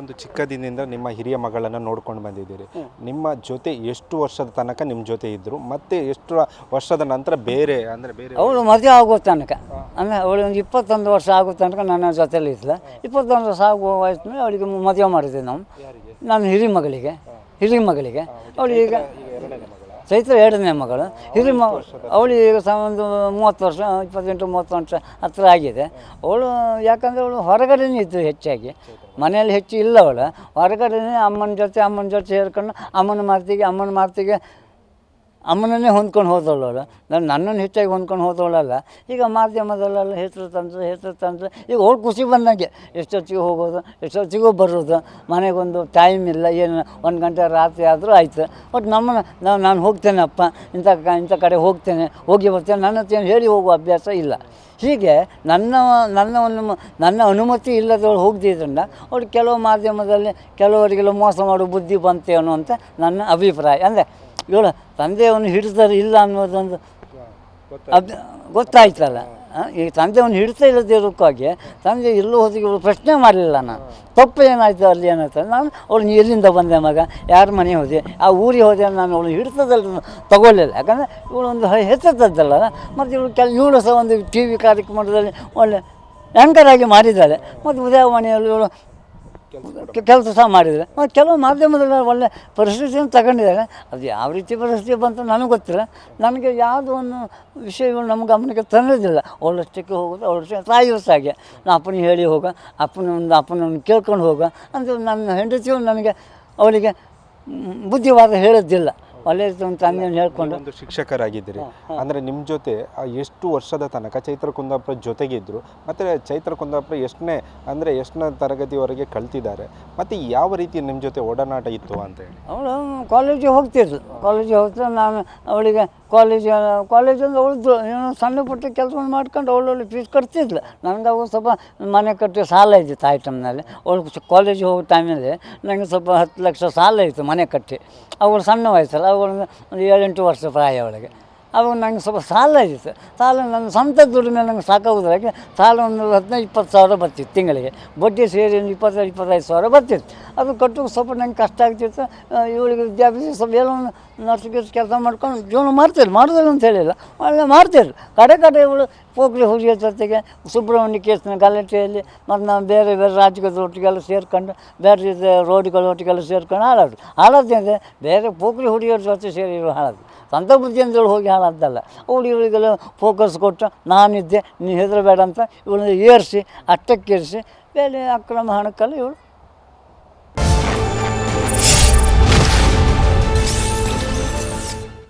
ಒಂದು ಚಿಕ್ಕದಿನಿಂದ ನಿಮ್ಮ ಹಿರಿಯ ಮಗಳನ್ನು ನೋಡ್ಕೊಂಡು ಬಂದಿದ್ದೀರಿ. ನಿಮ್ಮ ಜೊತೆ ಎಷ್ಟು ವರ್ಷದ ತನಕ ನಿಮ್ಮ ಜೊತೆ ಇದ್ದರು ಮತ್ತೆ ಎಷ್ಟು ವರ್ಷದ ನಂತರ ಬೇರೆ ಅಂದರೆ ಬೇರೆ ಅವಳು ಮದುವೆ ಆಗೋ ತನಕ. ಅಂದರೆ ಅವಳು ಒಂದು ಇಪ್ಪತ್ತೊಂದು ವರ್ಷ ಆಗೋ ತನಕ ನನ್ನ ಜೊತೆಲಿ ಇದ್ಲ. ಇಪ್ಪತ್ತೊಂದು ವರ್ಷ ಆಗುವ ವಯಸ್ಸಿನಲ್ಲಿ ಅವಳಿಗೆ ಮದುವೆ ಮಾಡಿದ್ವಿ ನಾವು. ನನ್ನ ಹಿರಿ ಮಗಳಿಗೆ ಹಿರಿ ಮಗಳಿಗೆ ಅವಳು ಈಗ ಚೈತ್ರ ಎರಡನೇ ಮಗಳು. ಹಿರಿ ಮ ಅವಳು ಈಗ ಸಹ ಒಂದು ಮೂವತ್ತು ವರ್ಷ ಇಪ್ಪತ್ತೆಂಟು ಮೂವತ್ತು ವರ್ಷ ಹತ್ರ ಆಗಿದೆ. ಅವಳು ಯಾಕಂದರೆ ಅವಳು ಹೊರಗಡೆನೇ ಇದ್ದು ಹೆಚ್ಚಾಗಿ. ಮನೆಯಲ್ಲಿ ಹೆಚ್ಚು ಇಲ್ಲ ಅವಳು ಹೊರಗಡೆನೇ ಅಮ್ಮನ ಜೊತೆ ಅಮ್ಮನ ಜೊತೆ ಸೇರ್ಕೊಂಡು ಅಮ್ಮನ ಮಾತಿಗೆ ಅಮ್ಮನ ಮಾತಿಗೆ ಅಮ್ಮನನ್ನೇ ಹೊಂದ್ಕೊಂಡು ಹೋದವಳಲ್ಲ. ನಾನು ನನ್ನನ್ನು ಹೆಚ್ಚಾಗಿ ಹೊಂದ್ಕೊಂಡು ಹೋದವಳಲ್ಲ. ಈಗ ಮಾಧ್ಯಮದಲ್ಲೆಲ್ಲ ಹೆಸರು ತಂದು ಹೆಸರು ತಂದು, ಈಗ ಅವ್ಳು ಖುಷಿ ಬಂದಂಗೆ ಎಷ್ಟೊತ್ತಿಗೆ ಹೋಗೋದು, ಎಷ್ಟೊತ್ತಿಗೂ ಬರೋದು, ಮನೆಗೊಂದು ಟೈಮ್ ಇಲ್ಲ, ಏನು, ಒಂದು ಗಂಟೆ ರಾತ್ರಿ ಆದರೂ ಆಯಿತು. ಬಟ್ ನಮ್ಮನ್ನು ನಾವು ನಾನು ಹೋಗ್ತೇನೆ ಅಪ್ಪ ಇಂಥ ಕ, ಇಂಥ ಕಡೆ ಹೋಗ್ತೇನೆ, ಹೋಗಿ ಬರ್ತೇನೆ, ನನ್ನ ಹತ್ರ ಹೇಳಿ ಹೋಗುವ ಅಭ್ಯಾಸ ಇಲ್ಲ. ಹೀಗೆ ನನ್ನ ನನ್ನ ಒಂದು ನನ್ನ ಅನುಮತಿ ಇಲ್ಲದವಳು ಹೋಗದಿದ್ದರಿಂದ ಅವಳು ಕೆಲವು ಮಾಧ್ಯಮದಲ್ಲಿ ಕೆಲವರಿಗೆಲ್ಲ ಮೋಸ ಮಾಡೋ, ಬುದ್ಧಿ ಬಂತೇನೋ ಅಂತ ನನ್ನ ಅಭಿಪ್ರಾಯ. ಅಂದರೆ ಇವಳು ತಂದೆಯವನ್ನು ಹಿಡಿತಾರೆ ಇಲ್ಲ ಅನ್ನೋದೊಂದು ಅಬ್ ಗೊತ್ತಾಯ್ತಲ್ಲ ಈ ತಂದೆಯವನು ಹಿಡಿತಾ ಇಲ್ಲದಿರೋಕ್ಕಾಗಿ ತಂದೆ ಎಲ್ಲೂ ಹೊತ್ತಿಗೆ ಇವಳು ಪ್ರಶ್ನೆ ಮಾಡಲಿಲ್ಲ ನಾನು. ತಪ್ಪು ಏನಾಯ್ತು ಅಲ್ಲಿ ಏನಾಯ್ತು ನಾನು ಅವಳು ಎಲ್ಲಿಂದ ಬಂದೆ ಮಗ? ಯಾರ ಮನೆ ಹೋದೆ? ಆ ಊರಿಗೆ ಹೋದೆ ನಾನು ಅವಳು ಹಿಡಿತದಲ್ಲಿ ತಗೊಳ್ಳಿಲ್ಲ. ಯಾಕಂದರೆ ಇವಳು ಒಂದು ಹೆಚ್ಚದ್ದಲ್ಲ ಮತ್ತು ಇವಳು ಕೆಲ ಇವಳು ಸಹ ಒಂದು ಟಿ ವಿ ಕಾರ್ಯಕ್ರಮದಲ್ಲಿ ಒಳ್ಳೆ ಆ್ಯಂಕರ್ ಆಗಿ ಮಾಡಿದ್ದಾಳೆ. ಮತ್ತು ಉದಯವಾಣಿಯಲ್ಲಿ ಇವಳು ಕೆಲಸ ಸಹ ಮಾಡಿದರೆ. ಮತ್ತು ಕೆಲವು ಮಾಧ್ಯಮದಲ್ಲಿ ಒಳ್ಳೆ ಪರಿಸ್ಥಿತಿಯನ್ನು ತಗೊಂಡಿದ್ದಾರೆ ಅದು ಯಾವ ರೀತಿ ಪರಿಸ್ಥಿತಿ ಬಂತು ನನಗೆ ಗೊತ್ತಿಲ್ಲ. ನನಗೆ ಯಾವುದೋ ಒಂದು ವಿಷಯಗಳು ನಮ್ಮ ಗಮನಕ್ಕೆ ತಂದಿದ್ದಿಲ್ಲ ಒಳ್ಳಷ್ಟಕ್ಕೆ ಹೋಗೋದು ಅವಳಷ್ಟೇ ತಾಯಿ ಸಹ ಹಾಗೆ. ನಾ ಅಪ್ಪನ ಹೇಳಿ ಹೋಗ ಅಪ್ಪನ ಒಂದು ಅಪ್ಪನನ್ನು ಕೇಳ್ಕೊಂಡು ಹೋಗ. ಅಂತ ನನ್ನ ಹೆಂಡತಿಯು ನನಗೆ ಅವಳಿಗೆ ಬುದ್ಧಿವಾದ ಹೇಳೋದಿಲ್ಲ. ತಂದೆಯನ್ನು ಹೇಳ್ಕೊಂಡು. ಒಂದು ಶಿಕ್ಷಕರಾಗಿದ್ದೀರಿ. ಅಂದರೆ ನಿಮ್ಮ ಜೊತೆ ಆ ಎಷ್ಟು ವರ್ಷದ ತನಕ ಚೈತ್ರ ಕುಂದಾಪುರ ಜೊತೆಗಿದ್ರು ಮತ್ತು ಚೈತ್ರ ಕುಂದಾಪುರ ಎಷ್ಟನೇ ಅಂದರೆ ಎಷ್ಟನೇ ತರಗತಿವರೆಗೆ ಕಲ್ತಿದ್ದಾರೆ ಮತ್ತು ಯಾವ ರೀತಿ ನಿಮ್ಮ ಜೊತೆ ಒಡನಾಟ ಇತ್ತು ಅಂತ ಹೇಳಿ. ಅವಳು ಕಾಲೇಜಿಗೆ ಹೋಗ್ತಿದ್ಳು ಕಾಲೇಜಿಗೆ ಹೋಗ್ತಾ ನಾನು ಅವಳಿಗೆ ಕಾಲೇಜ್ ಕಾಲೇಜಲ್ಲಿ ಅವಳದ್ದು ಏನೋ ಸಣ್ಣ ಪುಟ್ಟ ಕೆಲಸವನ್ನು ಮಾಡ್ಕೊಂಡು ಅವಳೊಳ್ಳೆ ಫೀಸ್ ಕಟ್ತಿದ್ಲು. ನನಗೆ ಅವು ಸ್ವಲ್ಪ ಮನೆ ಕಟ್ಟಿ ಸಾಲ ಇದೆ ತಾಯಿ ಟೈಮ್ನಲ್ಲಿ ಅವಳು ಕಾಲೇಜಿಗೆ ಹೋಗೋ ಟೈಮಲ್ಲಿ ನನಗೆ ಸ್ವಲ್ಪ ಹತ್ತು ಲಕ್ಷ ಸಾಲ ಇತ್ತು ಮನೆ ಕಟ್ಟಿ. ಅವಳು ಸಣ್ಣ ವಯಸ್ಸಲ್ಲ ಅವಳು ಒಂದು ಏಳೆಂಟು ವರ್ಷ ಪ್ರಾಯ ಒಳಗೆ ಅವಾಗ ನಂಗೆ ಸ್ವಲ್ಪ ಸಾಲ ಇತ್ತು ಸಾಲ ನನ್ನ ಸ್ವಂತ ದುಡಿಮೆ ನಂಗೆ ಸಾಕಾಗೋದ್ರಾಗೆ ಸಾಲ ಒಂದು ಹದಿನೈದು, ಇಪ್ಪತ್ತು ಸಾವಿರ ಬರ್ತಿತ್ತು ತಿಂಗಳಿಗೆ. ಬಡ್ಡಿ ಸೇರಿ ಒಂದು ಇಪ್ಪತ್ತೈದು ಇಪ್ಪತ್ತೈದು ಸಾವಿರ ಬರ್ತಿತ್ತು. ಅದು ಕಟ್ಟು ಸ್ವಲ್ಪ ನಂಗೆ ಕಷ್ಟ ಆಗ್ತಿತ್ತು. ಇವಳಿಗೆ ವಿದ್ಯಾಭ್ಯಾಸ ಸ್ವಲ್ಪ ಏನೋ ನರ್ಸ್ ಕೆಲಸ ಮಾಡ್ಕೊಂಡು ಜೀವನ ಮಾಡ್ತೀರಿ ಮಾಡೋದಿಲ್ಲ ಅಂತ ಹೇಳಿಲ್ಲ. ಒಳ್ಳೆ ಮಾಡ್ತೀರಿ ಕಡೆ ಕಡೆ ಇವಳು ಪೋಕ್ರಿ ಹುಡುಗಿಯ ಜೊತೆಗೆ ಸುಬ್ರಹ್ಮಣ್ಯ ಕೇಸಿನ ಗಲಾಟೆಯಲ್ಲಿ ಮತ್ತು ನಾವು ಬೇರೆ ಬೇರೆ ರಾಜ್ಯಗಳ ಒಟ್ಟಿಗೆಲ್ಲ ಸೇರ್ಕೊಂಡು, ಬೇರೆ ರೀತಿಯ ರೋಡ್ಗಳ ಒಟ್ಟಿಗೆಲ್ಲ ಸೇರ್ಕೊಂಡು ಹಾಳಾದ್ರು. ಹಾಳಾದ್ರೆ ಬೇರೆ ಪೋಕ್ರಿ ಹುಡುಗಿಯರ ಜೊತೆ ಸೇರಿ ಇವರು ಹಾಳಾದ್ರು. ಸ್ವಂತ ಬುದ್ಧಿಯಿಂದಳು ಹೋಗಿ ಹಾಳಾದ್ದಲ್ಲ. ಅವಳು ಫೋಕಸ್ ಕೊಟ್ಟು, ನಾನಿದ್ದೆ ನೀನು ಹೆದರಬೇಡ ಅಂತ ಇವಳನ್ನ ಏರಿಸಿ, ಅಟ್ಟಕ್ಕೇರಿಸಿ, ಬೇರೆ ಅಕ್ರಮ ಹಣಕ್ಕೆಲ್ಲ ಇವಳು